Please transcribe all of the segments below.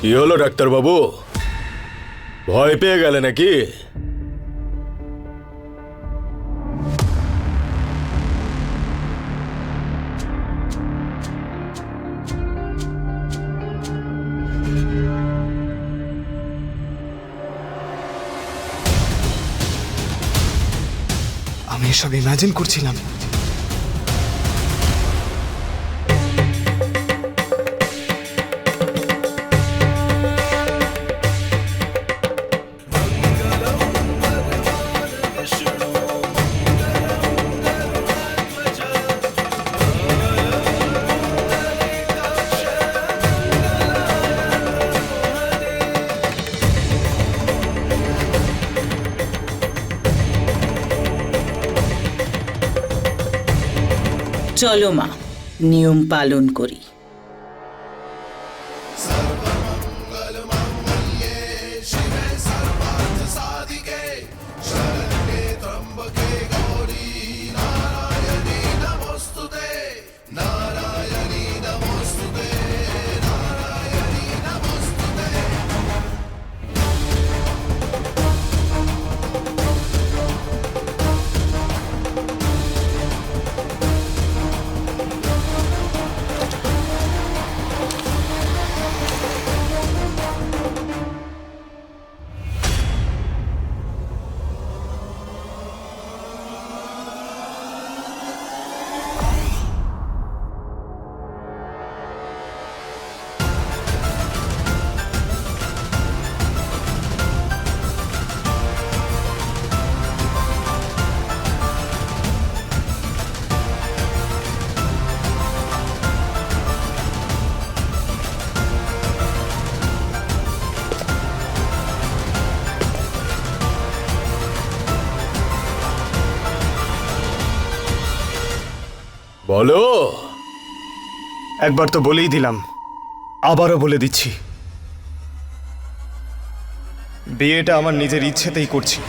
কি হলো ডাক্তারবাবু? ভয় পেয়ে গেলে নাকি? আমি এসব ইমাজিন করছিলাম। চলো মা নিয়ম পালন করি। বলো। একবার তো বলেই দিলাম। আবারও বলে দিচ্ছি। বিয়েটা আমার নিজের ইচ্ছেতেই করছি।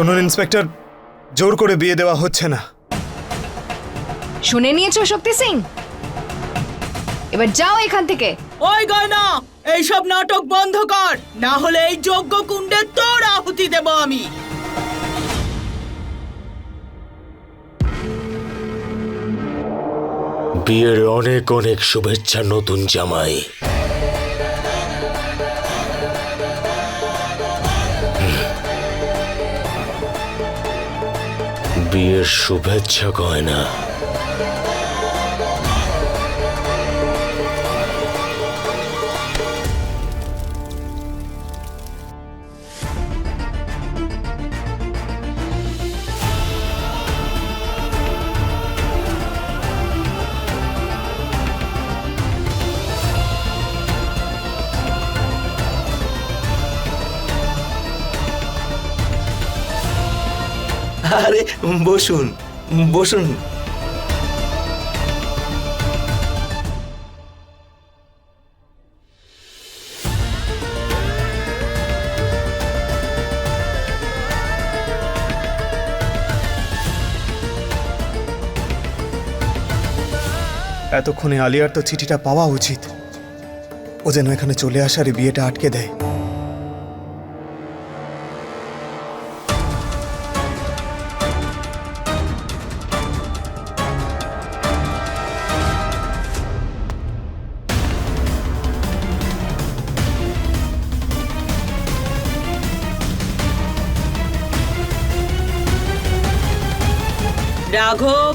শুনুন ইন্সপেক্টর জোর করে বিয়ে দেওয়া হচ্ছে না। শুনে নিয়েছো শক্তি সিং? এবার যাও এখান থেকে। ওই গয়না এইসব নাটক বন্ধ কর না হলে এই যজ্ঞ কুণ্ডে তোর আহুতি দেব আমি। বিয়ের অনেক অনেক শুভেচ্ছা নতুন জামাই। বিয়ের শুভেচ্ছা গয়না। আরে, বসুন বসুন। এতক্ষণে আলিয়ার তো চিঠিটা পাওয়া উচিত। ও যেন এখানে চলে আসার বিয়েটা আটকে দেয়। রাঘব।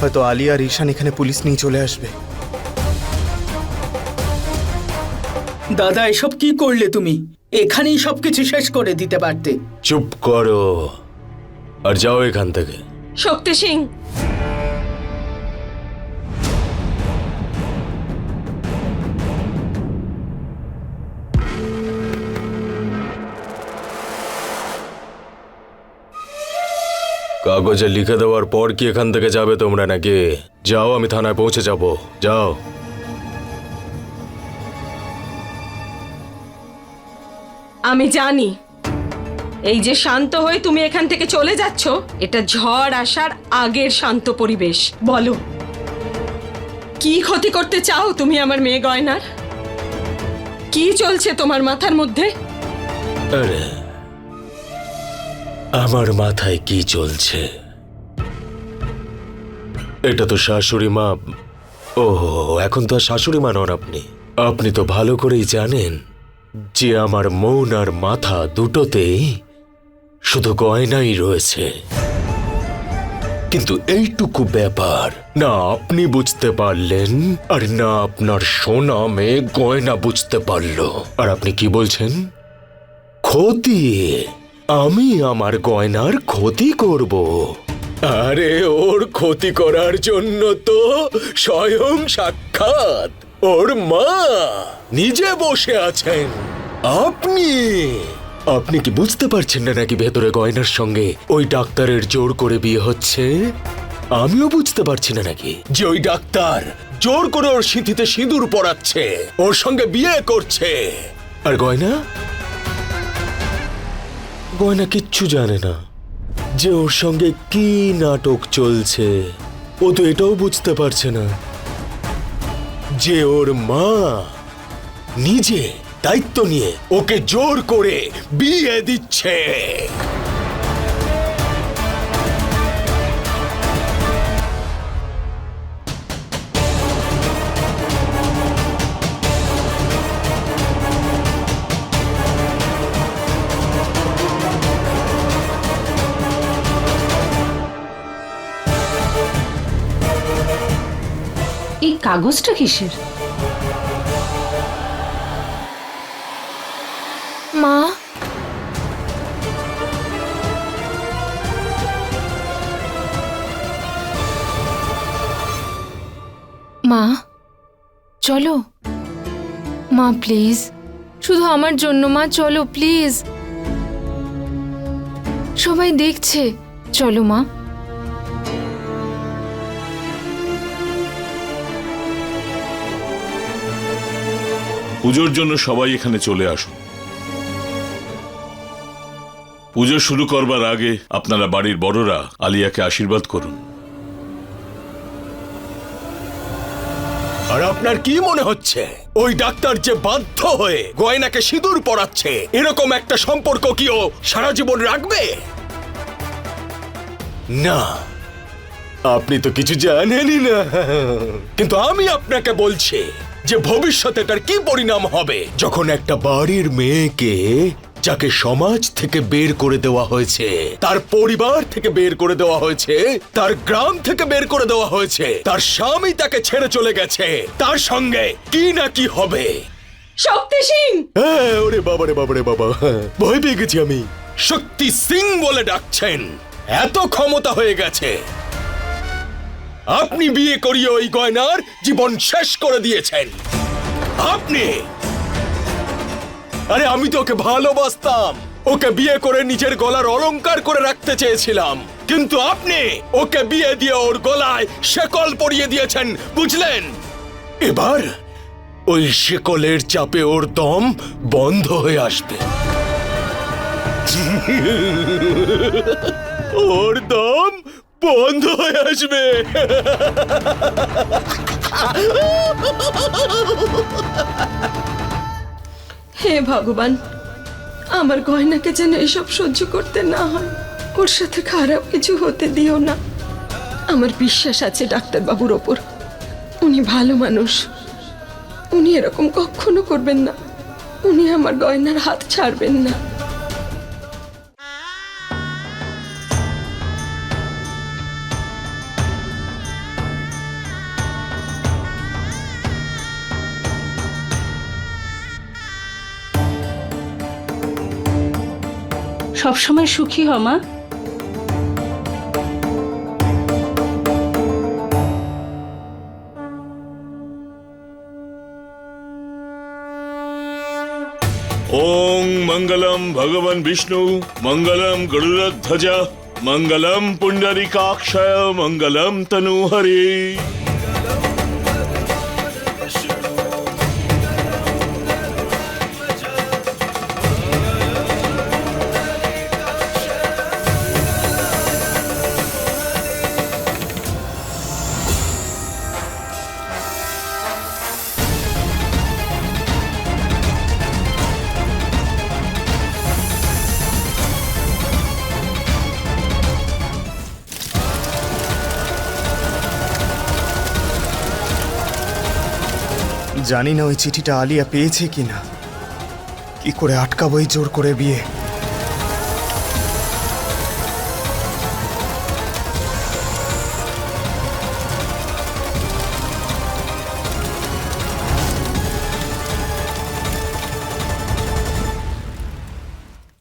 হয়তো আলিয়া আর ঈশান এখানে পুলিশ নিয়ে চলে আসবে। দাদা এসব কি করলে তুমি? এখানেই সবকিছু শেষ করে দিতে পারতে। চুপ করো। আর যাও এখান থেকে। শক্তি সিং। কাগজে লিখে দেওয়ার পর কি এখান থেকে যাবে তোমরা নাকি? যাও আমি থানায় পৌঁছে যাব। যাও। আমি জানি। এই যে শান্ত হয়ে তুমি এখান থেকে চলে যাচ্ছ, এটা ঝড় আসার আগের শান্ত পরিবেশ। বলো, কি ক্ষতি করতে চাও তুমি আমার মেয়ে গয়নার? কি চলছে তোমার মাথার মধ্যে? আমার মাথায় কি চলছে? এটা তো শাশুড়ি মা ও এখন তো আর শাশুড়ি মা নন আপনি। আপনি তো ভালো করেই জানেন। যে আমার মন আর মাথা দুটোতেই শুধু গয়নাই রয়েছে। কিন্তু এইটুকু ব্যাপার, না আপনি বুঝতে পারলেন আর না আপনার সোনা মেয়ে গয়না বুঝতে পারল। আর আপনি কি বলছেন? ক্ষতি? আমি আমার গয়নার ক্ষতি করব। আরে ওর ক্ষতি করার জন্য তো স্বয়ং সাক্ষাৎ। ওর মা নিজে বসে আছেন। আপনি? আপনি কি বুঝতে পারছেন না নাকি ভেতরে গয়নার সঙ্গে ওই ডাক্তারের জোর করে বিয়ে হচ্ছে? আমিও বুঝতে পারছি না নাকি যে ওই ডাক্তার জোর করে ওর সিঁথিতে সিঁদুর পরাচ্ছে, ওর সঙ্গে বিয়ে করছে। আর গয়না? গয়না কিচ্ছু জানে না যে ওর সঙ্গে কি নাটক চলছে। ও তো এটাও বুঝতে পারছে না। যে ওর মা নিজে দায়িত্ব নিয়ে ওকে জোর করে বিয়ে দিচ্ছে। কাগজটা কিসের? মা? মা, চলো। মা প্লিজ শুধু আমার জন্য, মা, চলো প্লিজ সবাই দেখছে। চলো, মা। পুজোর জন্য সবাই এখানে চলে আসুন। পুজো শুরু করবার আগে আপনারা বাড়ির বড়রা আলিয়াকে আশীর্বাদ করুন। আর আপনার কি মনে হচ্ছে? ওই ডাক্তার যে বাধ্য হয়ে গয়নাকে সিঁদুর পরাচ্ছে, এরকম একটা সম্পর্ক কি ও সারা জীবন রাখবে? না। আপনি তো কিছু জানেনই না। কিন্তু আমি আপনাকে বলছি যে ভবিষ্যতে এটার কি পরিণাম হবে? যখন একটা বাড়ির মেয়েকে যাকে সমাজ থেকে বের করে দেওয়া হয়েছে তার পরিবার থেকে বের করে দেওয়া হয়েছে তার গ্রাম থেকে বের করে দেওয়া হয়েছে তার স্বামী তাকে ছেড়ে চলে গেছে তার সঙ্গে কি না কি হবে? শক্তি সিং! হ্যাঁ, ওরে বাবা রে বাবা রে বাবা হ্যাঁ, ভয় পেয়ে গেছি আমি। শক্তি সিং বলে ডাকছেন। এত ক্ষমতা হয়ে গেছে। আপনি বিয়ে করিয়ে ওই গয়নার জীবন শেষ করে দিয়েছেন। আপনি! আরে আমি তো ওকে ভালোবাসতাম। ওকে বিয়ে করে নিজের গলার অলংকার করে রাখতে চেয়েছিলাম। কিন্তু আপনি ওকে বিয়ে দিয়ে ওর গলায় শেকল পরিয়ে দিয়েছেন, বুঝলেন? এবার ওই শেকলের চাপে ওর দম বন্ধ হয়ে আসবে। ওর দম বন্ধ হয়ে আসবে। হে ভগবান, আমার গয়নাকে যেন এসব সহ্য করতে না হয়, ওর সাথে খারাপ কিছু হতে দিও না। আমার বিশ্বাস আছে ডাক্তারবাবুর ওপর। উনি ভালো মানুষ। উনি এরকম কখনো করবেন না। উনি আমার গয়নার হাত ছাড়বেন না। সবসময় সুখী হ মা। ওং মঙ্গলম ভগবান বিষ্ণু মঙ্গলম গরুরধ্বজা মঙ্গলম পুণ্ডরিকাক্ষয় মঙ্গলম তনুহরি। জানি না ওই চিঠিটা আলিয়া পেয়েছে কি না কি করে আটকাবো এই জোর করে বিয়ে?